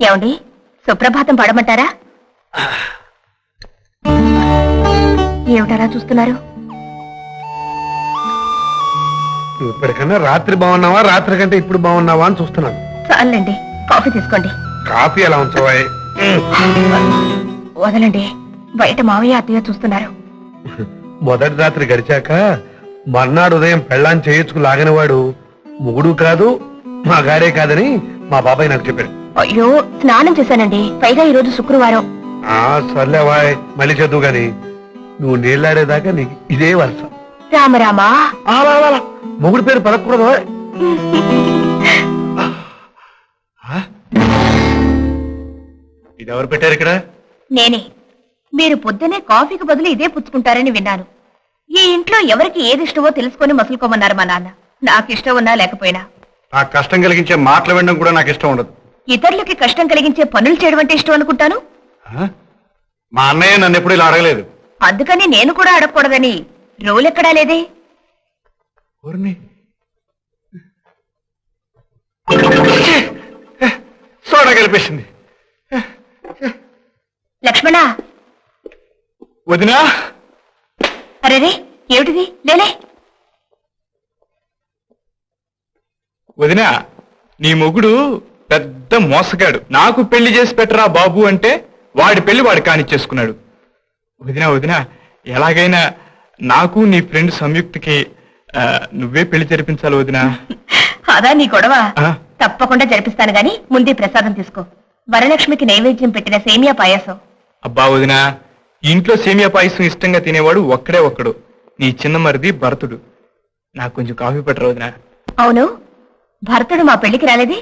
ఏమండి? సుప్రభాతం పడమంటారా? ఏమిటలా చూస్తున్నారు? నువ్వు ఇప్పటికన్నా రాత్రి బాగున్నావా? రాత్రి కంటే ఇప్పుడు బాగున్నావా అని చూస్తున్నాను. చాలండి కాఫీ తీసుకోండి. కాఫీ ఎలా ఉంచవా? వదలండి బయట మావయ్య అత్తయ్య చూస్తున్నారు. మొదటి రాత్రి గడిచాక మర్నాడు ఉదయం పెళ్ళాన్ని చేయొచ్చుకు లాగని వాడు మొగుడు కాదు మా గాడే కాదని మా బాబాయ్ నాకు చెప్పాడు. అయ్యో స్నానం చేశానండి. పైగా ఈరోజు శుక్రవారం. ఆ సర్లేవాయ్ మళ్ళీ చదువు గాని. నువ్వు నీళ్ళాడేదాకా నీకు ఇదే వరుస. రామరామా ఆ. మొగుడు పేరు పలకూడదు ఓయ్. ఆ? ఇది ఎవరు పెట్టారు ఇక్కడ? నేనే. మీరు పొద్దునే కాఫీకి బదులు ఇదే పుచ్చుకుంటారని విన్నాను. ఈ ఇంట్లో ఎవరికి ఏది ఇష్టమో తెలుసుకొని మసులుకోమన్నారు మా నాన్న. నాకు ఇష్టం ఉన్నా లేకపోయినా. ఆ కష్టం కలిగించే మాటలు వినడం కూడా నాకు ఇష్టం ఉండదు. ఇతరులకి కష్టం కలిగించే పనులు చేయడం అంటే ఇష్టం అనుకుంటాను? మా అన్నయ్య నన్ను ఎప్పుడు ఇలా అడగలేదు. అందుకని నేను కూడా అడగకూడదని. రోల్ ఎక్కడా లేదే? సోడా కలిపేసింది. లక్ష్మణ? వదినా? అరేరే ఏమిటిది? లేలే. వదినా నీ మొగుడు పెద్ద మోసగాడు. నాకు పెళ్ళి చేసి పెట్టరా బాబు అంటే వాడి పెళ్ళి వాడు కానిచ్చేసుకున్నాడు. వదినా వదినా ఎలాగైనా నాకు నీ ఫ్రెండ్ సంయుక్తకి నువ్వే పెళ్ళి జరిపించాలి వదినా. అదా నీ గొడవ? తప్పకుండా జరిపిస్తాను గాని ముందే ప్రసాదం తీసుకో. వరలక్ష్మికి నైవేద్యం పెట్టిన సేమియా పాయసం. అబ్బా వదినా ఇంట్లో సేమియా పాయసం ఇష్టంగా తినేవాడు ఒక్కడే ఒక్కడు. నీ చిన్న మరిది భరతుడు. నాకు కొంచెం కాఫీ పెట్టరా వదినా? అవును. భర్తడు మా పెళ్ళికి రాలేదే?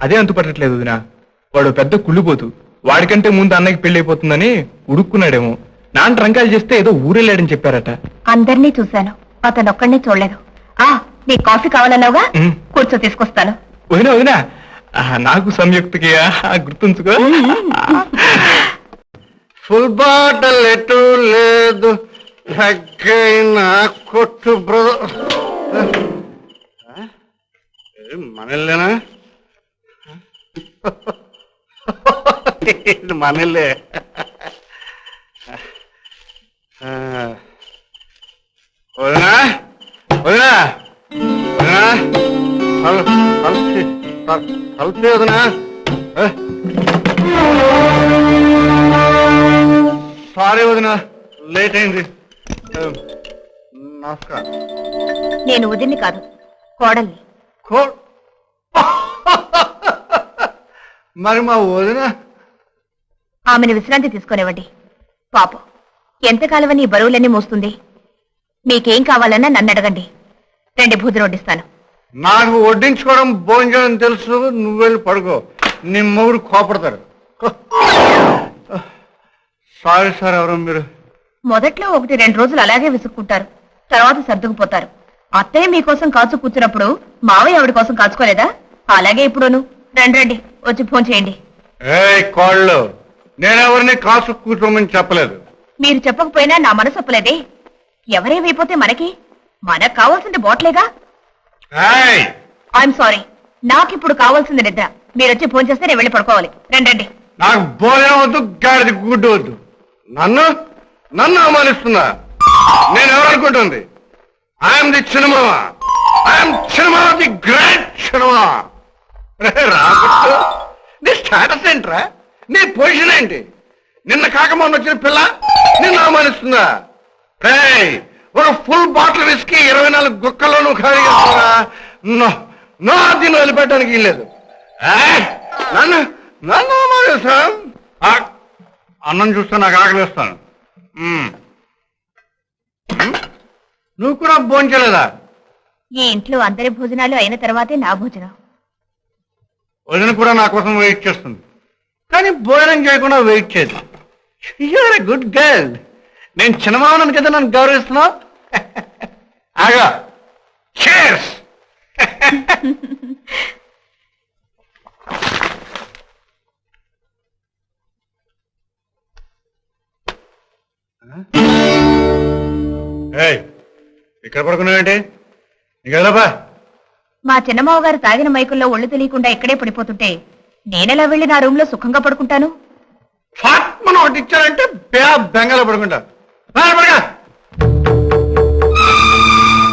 అదే అంతు పట్టట్లేదు వదినా. వాడు పెద్ద కుళ్ళిపోతు వాడికంటే ముందు అన్నకి పెళ్ళి అయిపోతుందని ఉడుక్కున్నాడేమో నాన్న రంకాలు చేస్తే ఏదో ఊరెళ్ళాడని చెప్పారట. అందరినీ చూశాను. అతను ఒక్కడిని చూడలేదు. ఆ నీ కాఫీ కావాలన్నావుగా? ఉమ్. కూర్చో తీసుకొస్తాను. వదినా వదినా. ఆ, నాకు సంయుక్తకి గుర్తుంచుకో. ఫుల్ బాటల్ ఎటు లేదు. తగ్గైన కొట్టు బ్రదర్ మనల్లేనా? మనల్లే వదినా? వదినా? వదినా? కల్- కలిసి కల్- కలిసి వదినా. ఏ? సారీ వదిన లేట్ అయింది. నమస్కారం. నేను ఉదిన్ని కాదు కోడల్ని. కో మరి మా వదిన? ఆమెను విశ్రాంతి తీసుకునేవ్వండి. పాపం ఎంతకాలమని ఈ బరువులన్నీ మోస్తుంది? మీకేం కావాలన్నా నన్ను అడగండి. రెండు భూతులు వడ్డిస్తాను. నాకు వడ్డించుకోవడం భోజనం తెలుసు నువ్వు వెళ్ళి పడుకో. నీ మొగుడు కోపడతాడు. సారీ సార్ ఎవరు మీరు? మొదట్లో ఒకటి రెండు రోజులు అలాగే విసుక్కుంటారు. తర్వాత సర్దుకుపోతారు. అత్తయ్య మీకోసం కాచు కూర్చున్నప్పుడు మావయ్య ఆవిడ కోసం కాచుకోలేదా అలాగే ఇప్పుడును. రండి రండి. వచ్చి ఫోన్ చేయండి. ఏ కోళ్ళు. నేనెవరిని కాసు కూర్చోమని చెప్పలేదు. మీరు చెప్పకపోయినా నా మనసు ఒప్పలేదే. ఎవరేమైపోతే మనకి? మనకు కావాల్సింది బోట్లేగా? ఏయ్! ఐఎమ్ సారీ నాకిప్పుడు కావాల్సింది నిద్ర. మీరు వచ్చి ఫోన్ చేస్తే నేను వెళ్ళి పడుకోవాలి. రండి రండి. నాకు భోజనం వద్దు గాడిది గుడ్డు వద్దు. నన్ను? నన్ను అవమానిస్తున్నా? నేను ఎవరనుకుంటుంది I'm the cinema I'm cinema the great cinema రాబట్టు నీ స్టేటస్ ఏంట్రా? నీ పొజిషన్ ఏంటి? నిన్న కాక వచ్చిన పిల్ల నిన్ను అవమానిస్తుందా? రేయ్ ఒక ఫుల్ బాటిల్ విస్కీ ఇరవై నాలుగు గుక్కల్లోనూ ఖాళీ చేస్తారా నో నో దీన్ని వదిలిపెట్టడానికి వీల్లేదు. నన్ను నన్ను అవమానిస్తా అన్నం చూస్తే నాకు ఆకలిస్తాను నువ్వు కూడా భోంచలేదా? ఈ ఇంట్లో అందరి భోజనాలు అయిన తర్వాతే నా భోజనం. వదిన కూడా నా కోసం వెయిట్ చేస్తుంది. కానీ భోజనం చేయకుండా వెయిట్ చేయదు. యూఆర్ గుడ్ గర్ల్ నేను చిన్నమావనని కదా నన్ను గౌరవిస్తున్నావు? ఆగా. చేర్స్ ఇక్కడ పడుకున్నావేంటి? నీకు ఎలాబా మా చిన్నమావ గారు తాగిన మైకుల్లో ఒళ్ళు తెలియకుండా ఇక్కడే పడిపోతుంటే నేనెలా వెళ్ళి నా రూమ్లో సుఖంగా పడుకుంటాను? ఒకటి ఇచ్చారంటే బే బెంగలో పడుకుంటారు రా, పడుకో.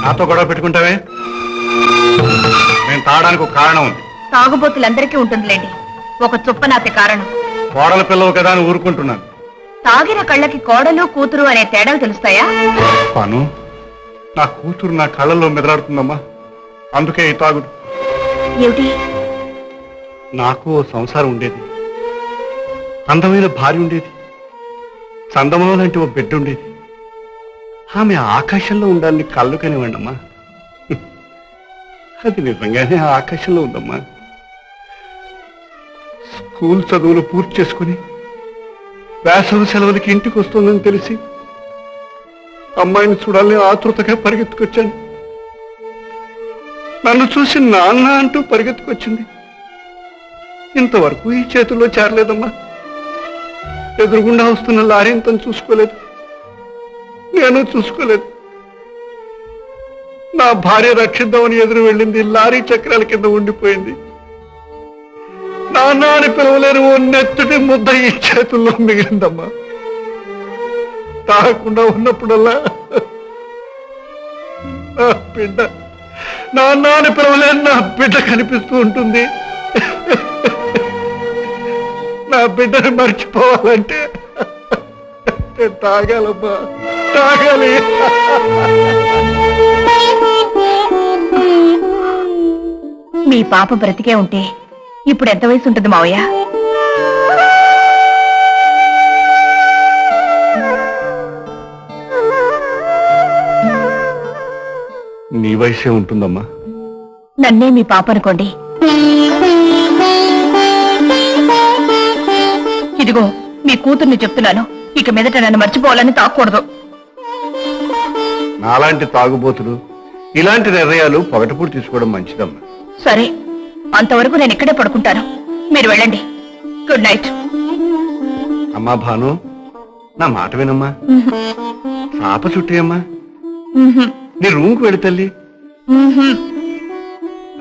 నాతో గొడవ పెట్టుకుంటావే? నేను తాగడానికి ఒక కారణం ఉంది. తాగుబోతులందరికీ ఉంటుందిలేండి. ఒక చుప్పనాతి కారణం. కోడల పిల్లవు కదా అని ఊరుకుంటున్నాను. తాగిన కళ్ళకి కోడలు కూతురు అనే తేడాలు తెలుస్తాయా? పను నా కూతురు నా కళ్ళల్లో మెదలాడుతుందమ్మా. అందుకే ఈ తాగుడు. ఏమిటి? నాకు ఓ సంసారం ఉండేది. అందమైన భార్య ఉండేది. చందమామ లాంటి ఓ బిడ్డ ఉండేది. ఆమె ఆకాశంలో ఉండాలని కళ్ళు కనివ్వండి అమ్మా అది నిజంగానే ఆకాశంలో ఉందమ్మా. స్కూల్ చదువులు పూర్తి చేసుకుని వేసవి సెలవులకి ఇంటికి వస్తుందని తెలిసి అమ్మాయిని చూడాలని ఆతృతగా పరిగెత్తుకొచ్చాను. నన్ను చూసి నాన్న అంటూ పరిగెత్తుకొచ్చింది. ఇంతవరకు ఈ చేతుల్లో చేరలేదమ్మా. ఎదురుగుండా వస్తున్న లారీని తను చూసుకోలేదు. నేను చూసుకోలేదు. నా భార్య రక్షిద్దామని ఎదురు వెళ్ళింది. లారీ చక్రాల కింద ఉండిపోయింది. నాన్న అని పిలవలేని ఓ నెత్తటి ముద్ద ఈ చేతుల్లో మిగిలిందమ్మా. తాగకుండా ఉన్నప్పుడల్లా బిడ్డ నాన్న అని పిలవలేని నా బిడ్డ కనిపిస్తూ ఉంటుంది. నా బిడ్డని మర్చిపోవాలంటే తాగాలమ్మా. తాగాలి. మీ పాప బ్రతికే ఉంటే ఇప్పుడు ఎంత వయసు ఉంటుంది మావయ్య? నీ వయసే ఉంటుందమ్మా. నన్నే మీ పాప అనుకోండి. ఇదిగో మీ కూతుర్ని చెప్తున్నాను. ఇక మీదట నన్ను మర్చిపోవాలని తాకూడదు. నాలాంటి తాగుబోతులు ఇలాంటి నిర్ణయాలు పగటపూడి తీసుకోవడం మంచిదమ్మా. సరే అంతవరకు నేను ఇక్కడే పడుకుంటాను. మీరు వెళ్ళండి. గుడ్ నైట్ అమ్మా భాను నా మాట వినమ్మా. చాప చుట్టేయమ్మా. నీ రూమ్కి వెళ్ళి తల్లి.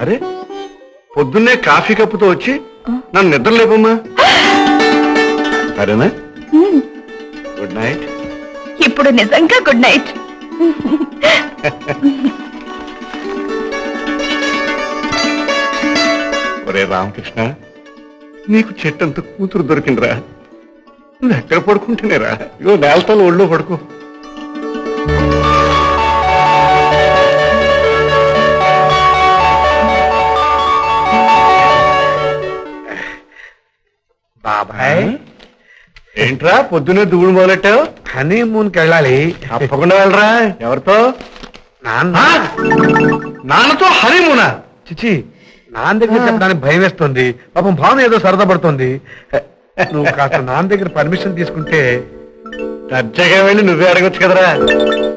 అరే పొద్దున్నే కాఫీ కప్పుతో వచ్చి నన్ను నిద్ర లేపమ్మా. సరేనా? గుడ్ నైట్ ఇప్పుడు నిజంగా గుడ్ నైట్ ఒరే రామకృష్ణ నీకు చెట్టంత కూతురు దొరికిందిరా. నువ్వు ఎక్కడ పడుకుంటేనేరా ఇగో నేలతలు ఒళ్ళో పడుకో. బాబాయ్. ఏంట్రా పొద్దునే దువ్వుడు మొదలెట్టావు? హనీమూన్కి వెళ్ళాలి. తప్పకుండా వెళ్ళరా. ఎవరితో? నాన్న? నాన్నతో హనీమూనా? చిచి నాన్న దగ్గర చెప్పడానికి భయం వేస్తుంది. పాపం భావన ఏదో సరదా పడుతుంది. నువ్వు కాస్త నాన్న దగ్గర పర్మిషన్ తీసుకుంటే దర్జాగా వెళ్ళి నువ్వే అడగొచ్చు కదరా.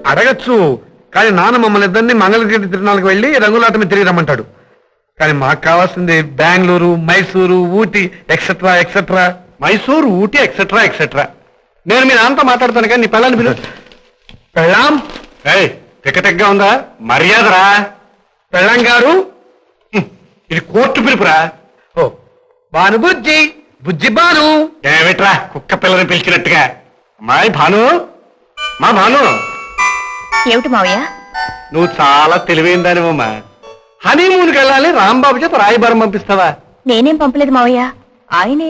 అడగచ్చు. కానీ నాన్న మమ్మల్ని ఇద్దరిని మంగళగిరి తిరునాళ్ళకి వెళ్ళి రంగులాటమి తిరిగి రమ్మంటాడు. కానీ మాకు కావాల్సింది Bengaluru Mysuru Ooty etcetera etcetera Mysore Ooty etcetera etcetera నేను మీ నాన్నతో మాట్లాడతాను కానీ నీ పిల్లల్ని పిలు పెళ్ళాం? ఏయ్ ఉందా? మర్యాదరా. పెళ్ళాం గారు? ఇది కోర్టు పిలుపురా. ఓ బాను బుజ్జి బుజ్జి బాను ఏమిట్రా కుక్క పిల్లని పిలిచినట్టుగా? అమ్మాయి భాను? మా భాను? ఏమిటి మావయ్య? నువ్వు చాలా తెలివైన దానివమ్మా. హనీమూన్కి వెళ్ళాలి రాంబాబు చేత రాయబారం పంపిస్తావా? నేనేం పంపలేదు మావయ్య. ఆయనే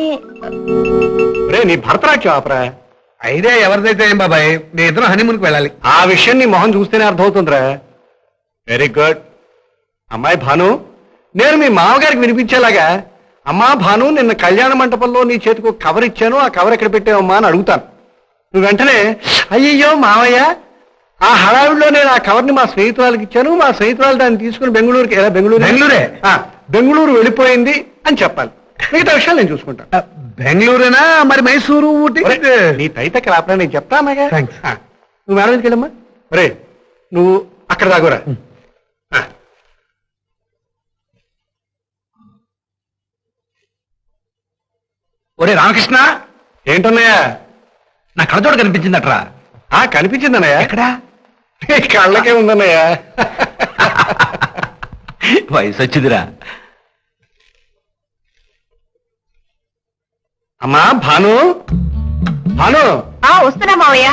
రే నీ భరతనాట్యం ఆపరా. ఐడియా ఎవరిదైతే ఏం బాబాయ్ నీ ఇద్దరు హనీమూన్కి వెళ్ళాలి. ఆ విషయం నీ మొహం చూస్తేనే అర్థమవుతుందిరా. వెరీ గుడ్ అమ్మాయి భాను నేను మీ మామగారికి వినిపించేలాగా అమ్మా భాను నిన్న కళ్యాణ మంటపంలో నీ చేతికి ఒక కవర్ ఇచ్చాను ఆ కవర్ ఎక్కడ పెట్టావమ్మా అని అడుగుతాను. నువ్వు వెంటనే అయ్యయ్యో మావయ్య ఆ హడావిడిలో నేను ఆ కవర్ని మా స్నేహితురాలకి ఇచ్చాను. మా స్నేహితురాలు దాన్ని తీసుకుని బెంగళూరుకి ఎలా బెంగళూరు? బెంగళూరే? ఆ, బెంగళూరు వెళ్ళిపోయింది అని చెప్పాలి. మిగతా విషయాలు నేను చూసుకుంటాను. ఆ, బెంగళూరేనా? మరి మైసూరు ఊటీ? ఒరే, నీ తైతకి రాపడా నేను Thanks. ఆ, నువ్వు మేడం వెళ్ళమ్మా. రే నువ్వు అక్కడ దాగురా ఆ. ఒరే రామకృష్ణ! ఏంటన్నయ్యా? నా కళ్ళతోడు కనిపించిందట్రా. ఆ కనిపించిందన్నయ్యా. ఎక్కడా? నీ కళ్ళకే ఉందన్నయ్యా వయసు వచ్చిందిరా అమ్మా భాను భాను ఆ వస్తున్నా మావయ్య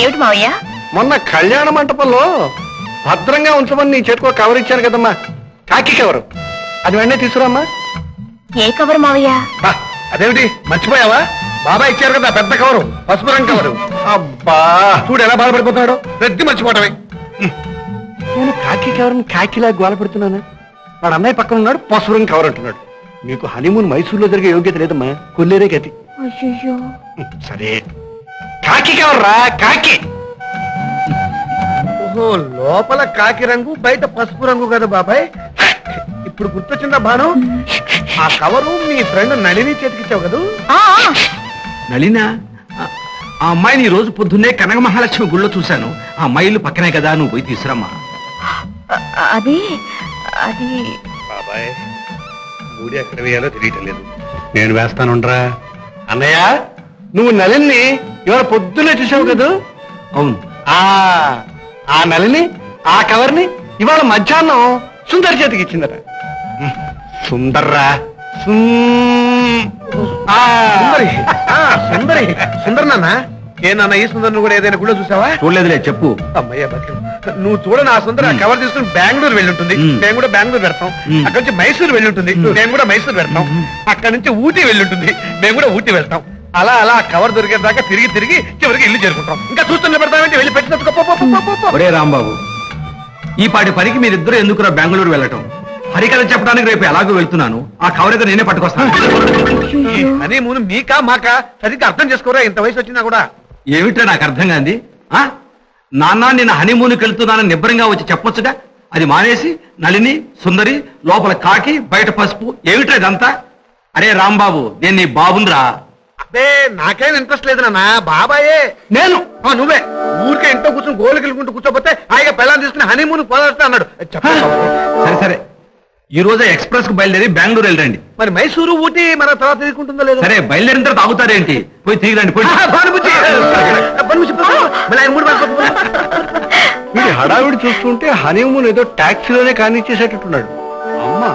ఏమిటి మావయ్య మొన్న కళ్యాణ మంటపంలో భద్రంగా ఉంచమని నీ చేతికి ఒక కవర్ ఇచ్చాను కదమ్మా కాకి కవరు అది వెంటనే తీసుకురామ్మా ఏ కవర్ మావయ్య బా, అదేమిటి మర్చిపోయావా బాబా ఇచ్చారు కదా పెద్ద కవరు పసుపు రంగు కవరు. అబ్బా. చూడు ఎలా బాధపడిపోతున్నాడు. ప్రతి మర్చిపోవటమే. నేను కాకి కవర్ని కాకిలా గోల పెడుతున్నాను? వాడు అన్నయ్య పక్కన ఉన్నాడు పసుపురం కవర్ అంటున్నాడు. మీకు హనీమూన్ మైసూర్లో జరిగే యోగ్యత లేదమ్మా కొల్లేరే గతి. అయ్యో సరే. కాకి కవర్ రా కాకి. ఓహో లోపల కాకి రంగు బయట పసుపు రంగు కదా బాబాయ్. ఇప్పుడు గుర్తొచ్చిందా భాను ఆ కవరు మీ ఫ్రెండ్ నళిని చేతికిచ్చావు కదా? నళినా ఆ అమ్మాయిని ఈ రోజు పొద్దున్నే కనక మహాలక్ష్మి గుళ్ళో చూశాను. ఆ అమ్మాయి ఇల్లు పక్కనే కదా నువ్వు పోయి తీసురమ్మా అది అది. బాబాయ్ మూడి ఎక్కడ వేయాలో తెలియటం లేదు. నేను వేస్తానుండ్రా. అన్నయ్య నువ్వు నలిని ఇవాళ పొద్దున్నే చూసావు కదా? అవును. ఆ ఆ నలిని ఆ కవర్ని ఇవాళ మధ్యాహ్నం సుందర్ చేతికి ఇచ్చిందట. సుందర్రా. సుం- ఆ. సుందరి. ఆ, సుందరి సుందర్ నాన్న ఏ నాన్న ఈ కూడా ఏదైనా గుళ్ళో చూసావా? చూడలేదులే చెప్పు. అమ్మయ్య బతుకు. నువ్వు చూడని ఆ సుందర. కవర్ తీసుకుని బెంగళూరు వెళ్ళి ఉంటుంది మ్. మేము కూడా బెంగళూరు పెడతాం. అక్కడ నుంచి మైసూరు వెళ్ళి ఉంటుంది మేము కూడా మైసూరు పెడతాం అక్కడ నుంచి ఊటీ వెళ్ళి ఉంటుంది మేము కూడా ఊటీ వెళ్తాం. అలా అలా కవర్ దొరికేదాకా తిరిగి తిరిగి చివరికి ఇల్లు చేరుకుంటాం. ఇంకా చూస్తున్న పెడతామంటే వెళ్ళి పెట్టినట్టుగా ఒరే రాంబాబు ఈ పాటి పనికి మీరిద్దరూ ఎందుకురా బెంగళూరు వెళ్ళటం? హరికథ చెప్పడానికి రేపు ఎలాగో వెళ్తున్నాను. ఆ కవర్ ఏదో నేనే పట్టుకొస్తాను. మూను మీకా మాకా? సరిగ్గా అర్థం చేసుకోరా? ఇంత వయసు వచ్చినా కూడా. ఏమిట్రా నాకు అర్థం కాంది? ఆ? నాన్న నేను హనీమూన్కి వెళ్తున్నానని నిబ్బరంగా వచ్చి చెప్పొచ్చుగా? అది మానేసి నళిని సుందరి లోపల కాకి బయట పసుపు. ఏమిట్రా ఇదంతా? అరే రాంబాబు నేను నీ బాబుందిరా. అబ్బే నాకేం ఇంట్రెస్ట్ లేదు నాన్న. బాబాయే. నేను? నువ్వే. ఊరికే ఇంట్లో కూర్చొని గోలు కెళ్ళుకుంటూ కూర్చోపోతే హాయిగా పెళ్ళాన్ని తీసుకుని హనీమూన్ పోదాస్తా అన్నాడు. సరే సరే. ఈ రోజే ఎక్స్ప్రెస్కు బయలుదేరి బెంగళూరు వెళ్ళండి మరి మైసూరు ఊటీ మన తర్వాత తిరుగుతుందో లేదో? సరే బయలుదేరిన తర్వాత ఆగుతారేంటి పోయి తిరిగిరండి పోయి. వీడి హడావిడి చూస్తుంటే హనీమూన్ ఏదో టాక్సీలోనే కానిచ్చేసేటట్టున్నాడు. అమ్మా.